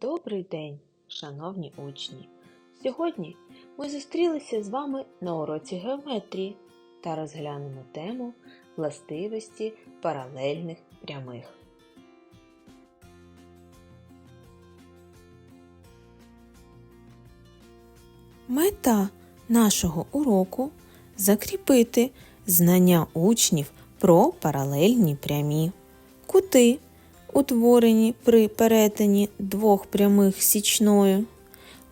Добрий день, шановні учні! Сьогодні ми зустрілися з вами на уроці геометрії та розглянемо тему властивості паралельних прямих. Мета нашого уроку закріпити знання учнів про паралельні прямі, кути, утворені при перетині двох прямих січною,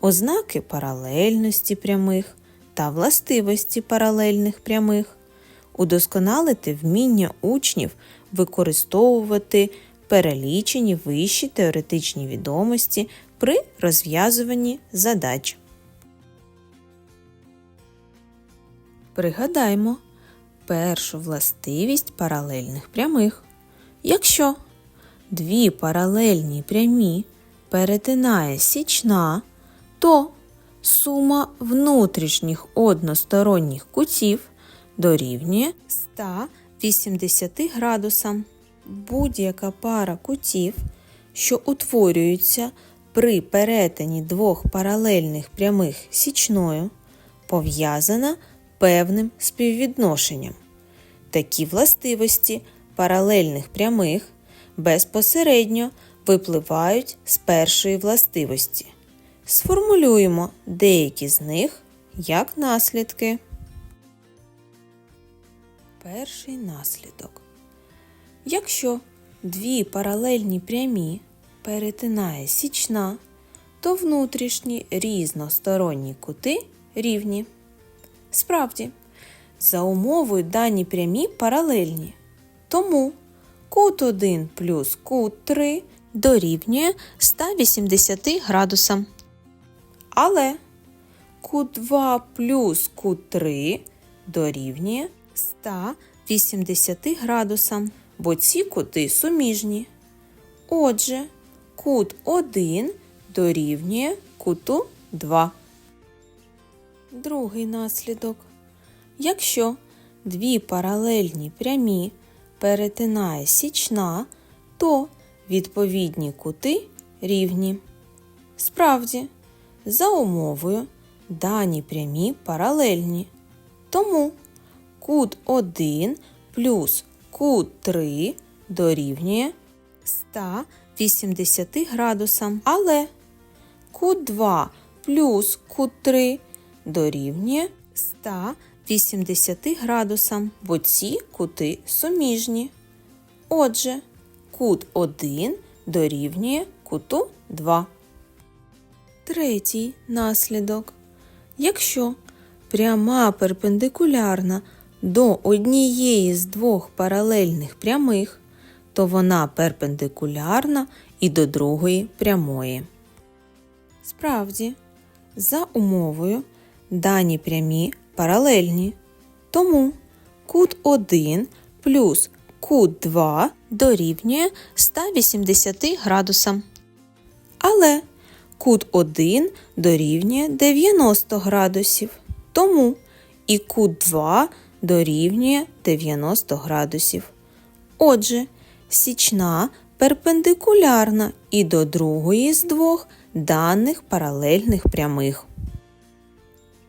ознаки паралельності прямих та властивості паралельних прямих, удосконалити вміння учнів використовувати перелічені вищі теоретичні відомості при розв'язуванні задач. Пригадаймо першу властивість паралельних прямих. Якщо дві паралельні прямі перетинає січна, то сума внутрішніх односторонніх кутів дорівнює 180 градусам. Будь-яка пара кутів, що утворюються при перетині двох паралельних прямих січною, пов'язана певним співвідношенням. Такі властивості паралельних прямих безпосередньо випливають з першої властивості. Сформулюємо деякі з них як наслідки. Перший наслідок. Якщо дві паралельні прямі перетинає січна, то внутрішні різносторонні кути рівні. Справді, за умовою дані прямі паралельні. Тому кут 1 плюс кут 3 дорівнює 180 градусам. Але кут 2 плюс кут 3 дорівнює 180 градусам, бо ці кути суміжні. Отже, кут 1 дорівнює куту 2. Другий наслідок. Якщо дві паралельні прямі перетинає січна, то відповідні кути рівні. Справді, за умовою дані прямі паралельні. Тому кут 1 плюс кут 3 дорівнює 180 градусам. Але кут 2 плюс кут 3 дорівнює 180 градусам, бо ці кути суміжні. Отже, кут 1 дорівнює куту 2. Третій наслідок. Якщо пряма перпендикулярна до однієї з двох паралельних прямих, то вона перпендикулярна і до другої прямої. Справді, за умовою дані прямі паралельні. Тому кут 1 плюс кут 2 дорівнює 180 градусам. Але кут 1 дорівнює 90 градусів. Тому і кут 2 дорівнює 90 градусів. Отже, січна перпендикулярна і до другої з двох даних паралельних прямих.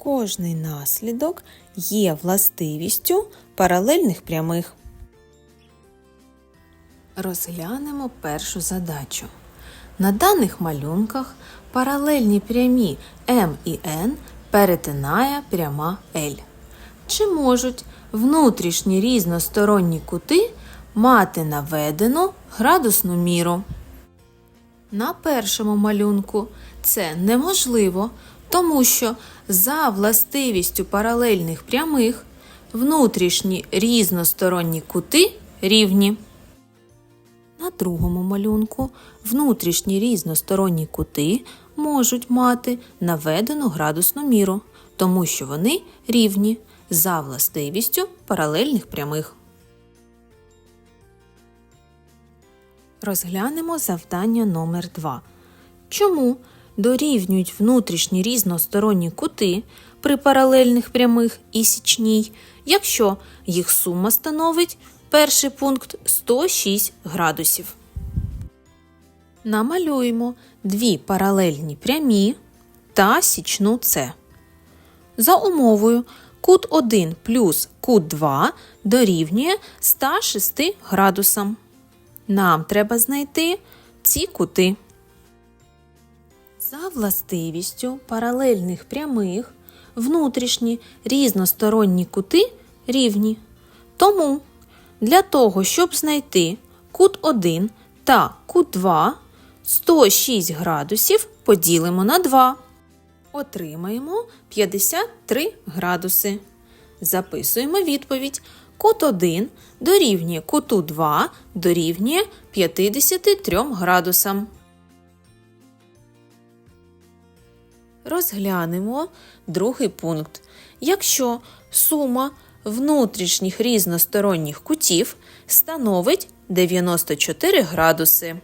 Кожний наслідок є властивістю паралельних прямих. Розглянемо першу задачу. На даних малюнках паралельні прямі М і Н перетинає пряма L. Чи можуть внутрішні різносторонні кути мати наведену градусну міру? На першому малюнку це неможливо, тому що за властивістю паралельних прямих внутрішні різносторонні кути рівні. На другому малюнку внутрішні різносторонні кути можуть мати наведену градусну міру, тому що вони рівні за властивістю паралельних прямих. Розглянемо завдання номер 2 Чому дорівнюють внутрішні різносторонні кути при паралельних прямих і січній, якщо їх сума становить перший пункт 106 градусів. Намалюємо дві паралельні прямі та січну С. За умовою кут 1 плюс кут 2 дорівнює 106 градусам. Нам треба знайти ці кути. За властивістю паралельних прямих внутрішні різносторонні кути рівні. Тому для того, щоб знайти кут 1 та кут 2, 106 градусів поділимо на 2. Отримаємо 53 градуси. Записуємо відповідь. Кут 1 дорівнює куту 2 дорівнює 53 градусам. Розглянемо другий пункт. Якщо сума внутрішніх різносторонніх кутів становить 94 градуси.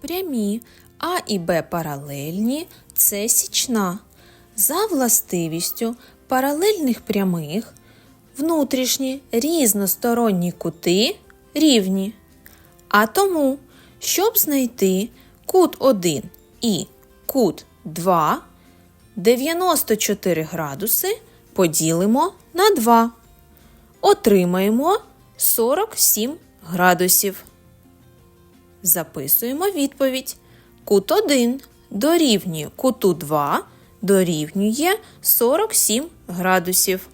Прямі А і Б паралельні це січна. За властивістю паралельних прямих внутрішні різносторонні кути рівні. А тому, щоб знайти кут 1 і кут 2, 94 градуси поділимо на 2. Отримаємо 47 градусів. Записуємо відповідь. Кут 1 дорівнює куту 2 дорівнює 47 градусів.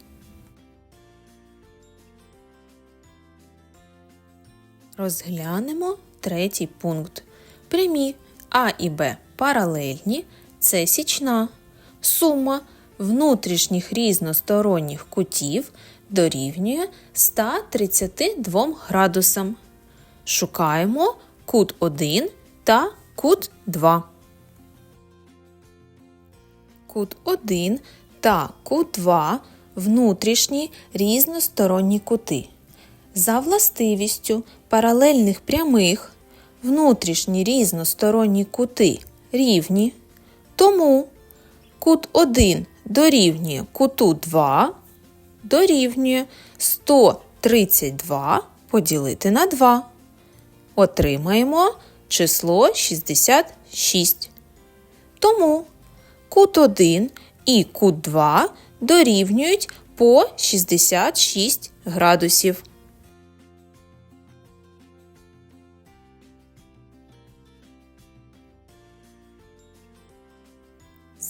Розглянемо третій пункт. Прямі А і Б паралельні це січна. Сума внутрішніх різносторонніх кутів дорівнює 132 градусам. Шукаємо кут 1 та кут 2. Кут 1 та кут 2 внутрішні різносторонні кути. За властивістю паралельних прямих внутрішні різносторонні кути рівні, тому кут 1 дорівнює куту 2 дорівнює 132 поділити на 2. Отримаємо число 66. Тому кут 1 і кут 2 дорівнюють по 66 градусів.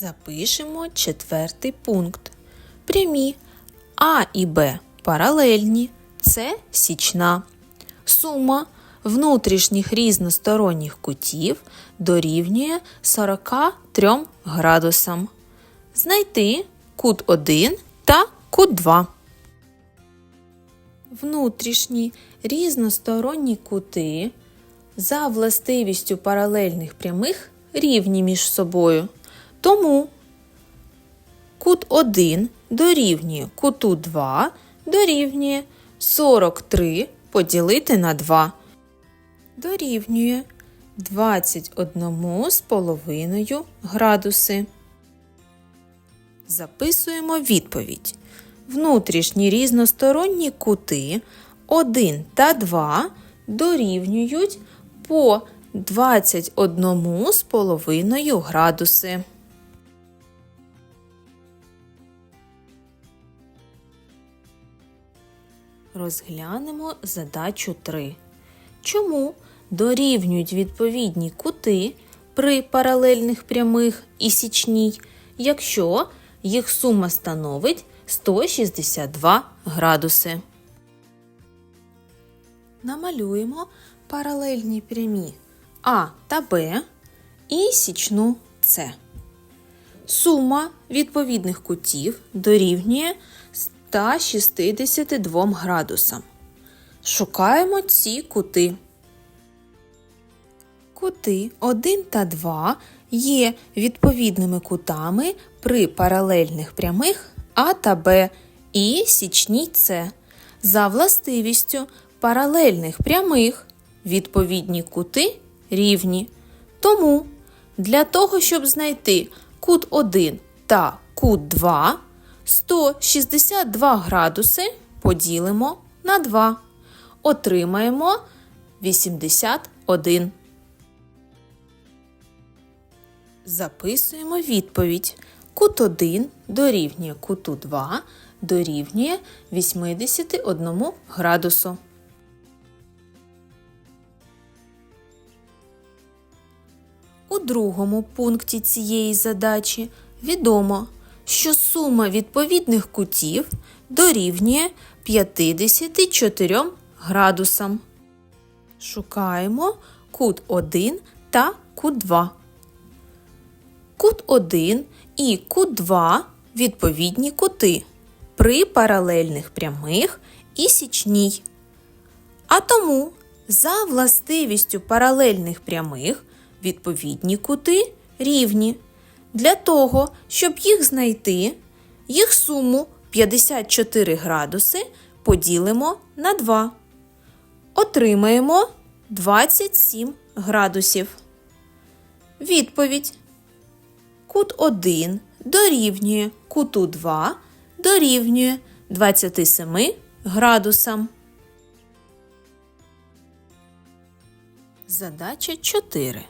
Запишемо четвертий пункт. Прямі А і Б паралельні це січна. Сума внутрішніх різносторонніх кутів дорівнює 43 градусам. Знайти кут 1 та кут 2. Внутрішні різносторонні кути за властивістю паралельних прямих рівні між собою. Тому кут 1 дорівнює куту 2 дорівнює 43 поділити на 2. Дорівнює 21 з половиною градуси. Записуємо відповідь. Внутрішні різносторонні кути 1 та 2 дорівнюють по 21 з половиною градуси. Розглянемо задачу 3. Чому дорівнюють відповідні кути при паралельних прямих і січній, якщо їх сума становить 162 градуси? Намалюємо паралельні прямі А та Б і січну С. Сума відповідних кутів дорівнює 162 градусам. Шукаємо ці кути. Кути 1 та 2 є відповідними кутами при паралельних прямих А та Б і січній С. За властивістю паралельних прямих відповідні кути рівні. Тому для того, щоб знайти кут 1 та кут 2, 162 градуси поділимо на 2. Отримаємо 81. Записуємо відповідь. Кут 1 дорівнює куту 2 дорівнює 81 градусу. У другому пункті цієї задачі відомо, що сума відповідних кутів дорівнює 54 градусам. Шукаємо кут 1 та кут 2. Кут 1 і кут 2 відповідні кути при паралельних прямих і січній. А тому за властивістю паралельних прямих відповідні кути рівні. Для того, щоб їх знайти, їх суму 54 градуси поділимо на 2. Отримаємо 27 градусів. Відповідь. Кут 1 дорівнює куту 2 дорівнює 27 градусам. Задача 4.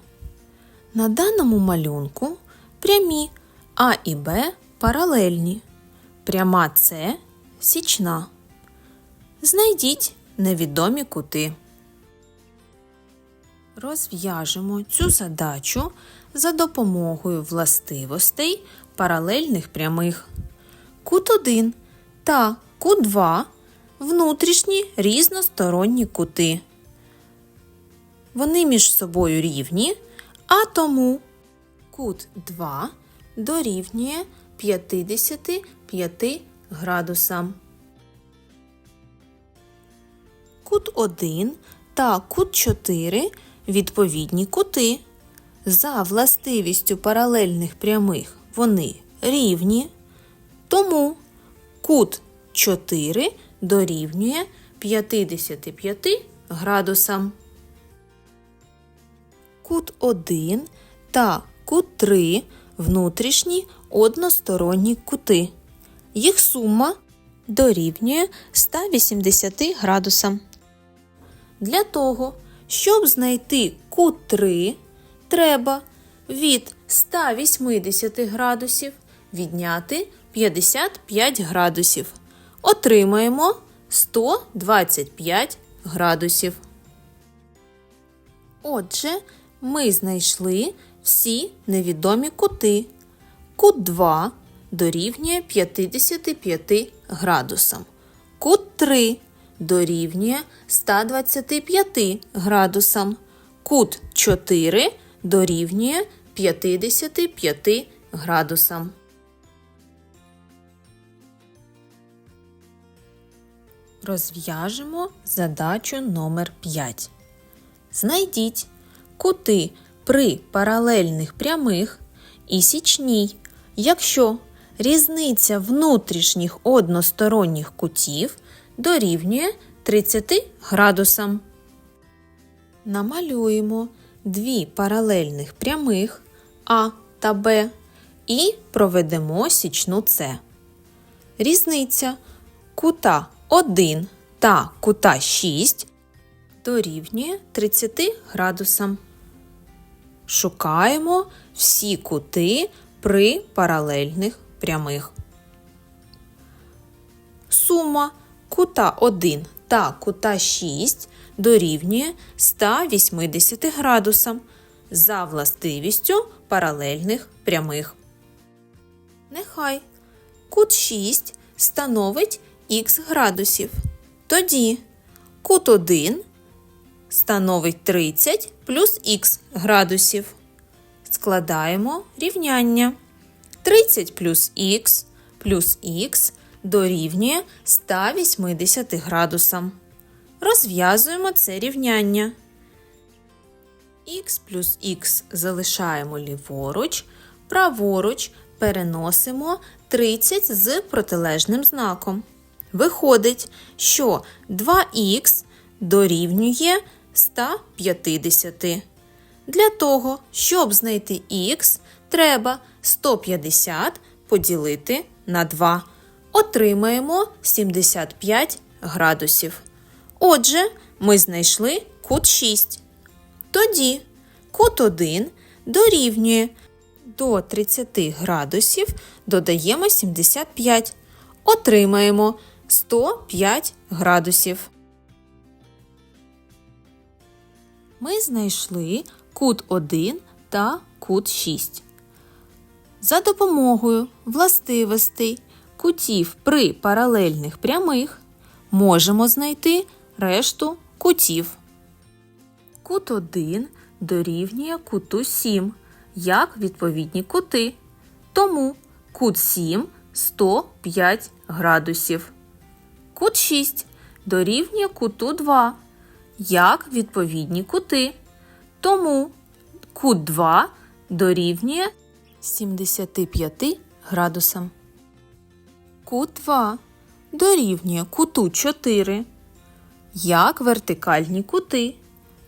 На даному малюнку прямі А і Б паралельні. Пряма С січна. Знайдіть невідомі кути. Розв'яжемо цю задачу за допомогою властивостей паралельних прямих. Кут 1 та кут 2 внутрішні різносторонні кути. Вони між собою рівні, а тому кут 2 дорівнює 55 градусам. Кут 1 та кут 4 відповідні кути. За властивістю паралельних прямих вони рівні, тому кут 4 дорівнює 55 градусам. Кут 1 та кут 3 внутрішні односторонні кути. Їх сума дорівнює 180 градусам. Для того, щоб знайти кут 3, треба від 180 градусів відняти 55 градусів. Отримаємо 125 градусів. Отже, ми знайшли всі невідомі кути. Кут 2 дорівнює 55 градусам. Кут 3 дорівнює 125 градусам. Кут 4 дорівнює 55 градусам. Розв'яжемо задачу номер 5. Знайдіть кути при паралельних прямих і січній, якщо різниця внутрішніх односторонніх кутів дорівнює 30 градусам. Намалюємо дві паралельних прямих А та Б і проведемо січну С. Різниця кута 1 та кута 6 дорівнює 30 градусам. Шукаємо всі кути при паралельних прямих. Сума кута 1 та кута 6 дорівнює 180 градусам за властивістю паралельних прямих. Нехай кут 6 становить х градусів. Тоді кут 1 становить 30 плюс х градусів. Складаємо рівняння. 30 плюс х плюс х дорівнює 180 градусам. Розв'язуємо це рівняння. х плюс х залишаємо ліворуч, праворуч переносимо 30 з протилежним знаком. Виходить, що 2х дорівнює 150. Для того, щоб знайти х, треба 150 поділити на 2. Отримаємо 75 градусів. Отже, ми знайшли кут 6. Тоді кут 1 дорівнює До 30 градусів додаємо 75. Отримаємо 105 градусів. Ми знайшли кут 1 та кут 6. За допомогою властивостей кутів при паралельних прямих можемо знайти решту кутів. Кут 1 дорівнює куту 7 як відповідні кути. Тому кут 7 105 градусів. Кут 6 дорівнює куту 2 як відповідні кути. Тому кут 2 дорівнює 75 градусам. Кут 2 дорівнює куту 4 як вертикальні кути.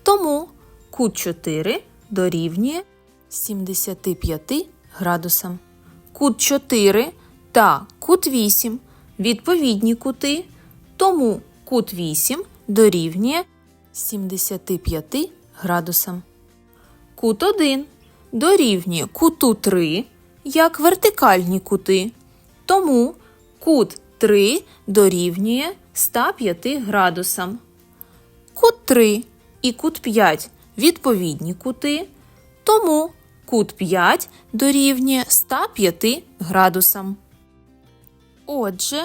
Тому кут 4 дорівнює 75 градусам. Кут 4 та кут 8 відповідні кути, тому кут 8 дорівнює 75 градусам. Кут 1 дорівнює куту 3 як вертикальні кути, тому кут 3 дорівнює 105 градусам. Кут 3 і кут 5 відповідні кути, тому кут 5 дорівнює 105 градусам. Отже,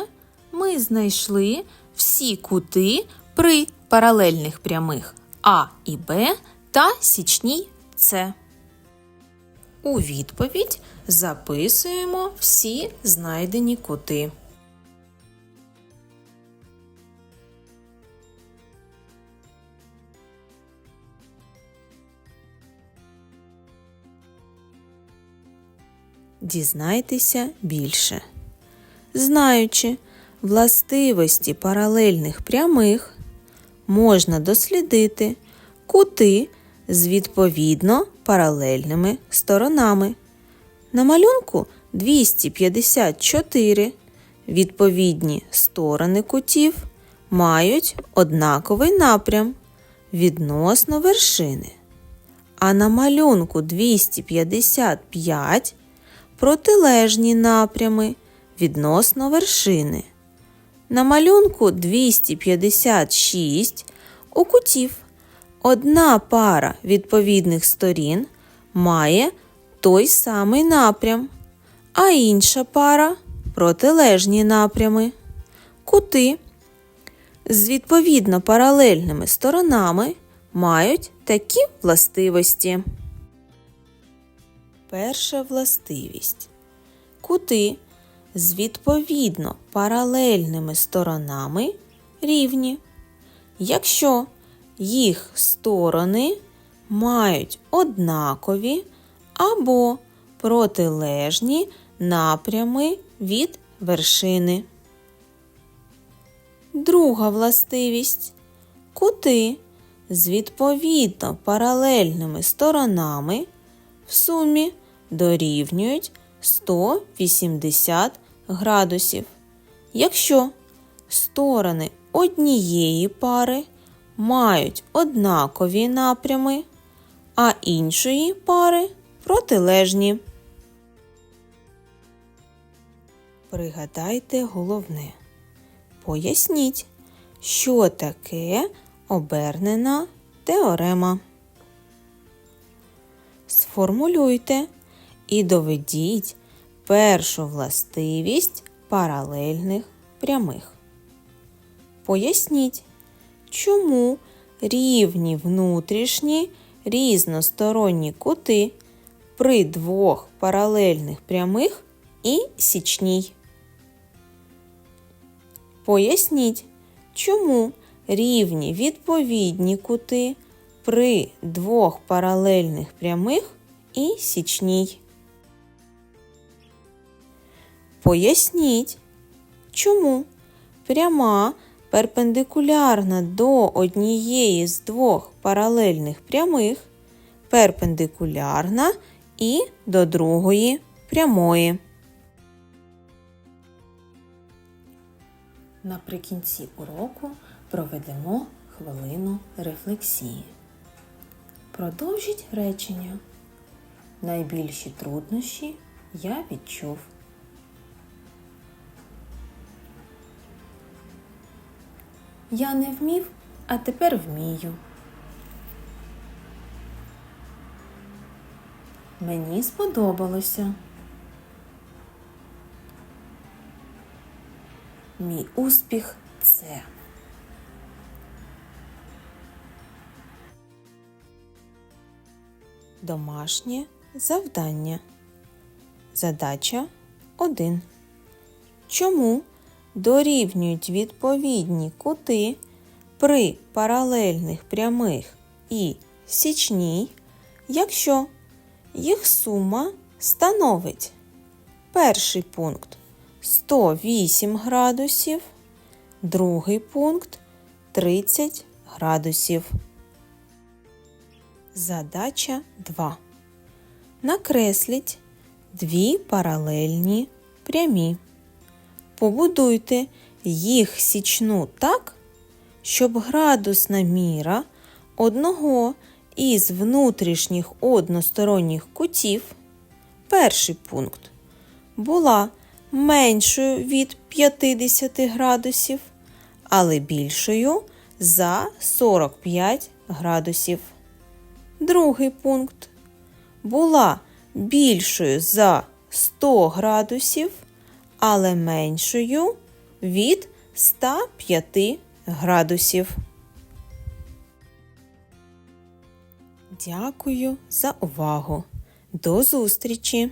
ми знайшли всі кути при паралельних прямих А і Б та січній С. У відповідь записуємо всі знайдені кути. Дізнайтеся більше. Знаючи властивості паралельних прямих, можна дослідити кути з відповідно паралельними сторонами. На малюнку 254 відповідні сторони кутів мають однаковий напрям відносно вершини. А на малюнку 255 протилежні напрями відносно вершини. На малюнку 256 у кутів одна пара відповідних сторін має той самий напрям, а інша пара протилежні напрями. Кути з відповідно паралельними сторонами мають такі властивості. Перша властивість. Кути з відповідно паралельними сторонами рівні. Якщо їх сторони мають однакові або протилежні напрями від вершини. Друга властивість. Кути з відповідно паралельними сторонами в сумі дорівнюють 180 градусів. Якщо сторони однієї пари мають однакові напрями, а іншої пари протилежні. Пригадайте головне. Поясніть, що таке обернена теорема. Сформулюйте і доведіть першу властивість паралельних прямих. Поясніть, чому рівні внутрішні різносторонні кути при двох паралельних прямих і січній. Поясніть, чому рівні відповідні кути при двох паралельних прямих і січній. Поясніть, чому пряма перпендикулярна до однієї з двох паралельних прямих, перпендикулярна і до другої прямої. Наприкінці уроку проведемо хвилину рефлексії. Продовжіть речення. найбільші труднощі я відчув. Я не вмів, а тепер вмію. Мені сподобалося. Мій успіх це. Домашнє завдання. Задача 1. Чому дорівнюють відповідні кути при паралельних прямих і січній, якщо їх сума становить перший пункт 108 градусів, другий пункт 30 градусів. Задача 2. Накресліть дві паралельні прямі. Побудуйте їх січну так, щоб градусна міра одного із внутрішніх односторонніх кутів, перший пункт, була меншою від 50 градусів, але більшою за 45 градусів. Другий пункт була більшою за 100 градусів, але меншою від 105 градусів. Дякую за увагу. До зустрічі!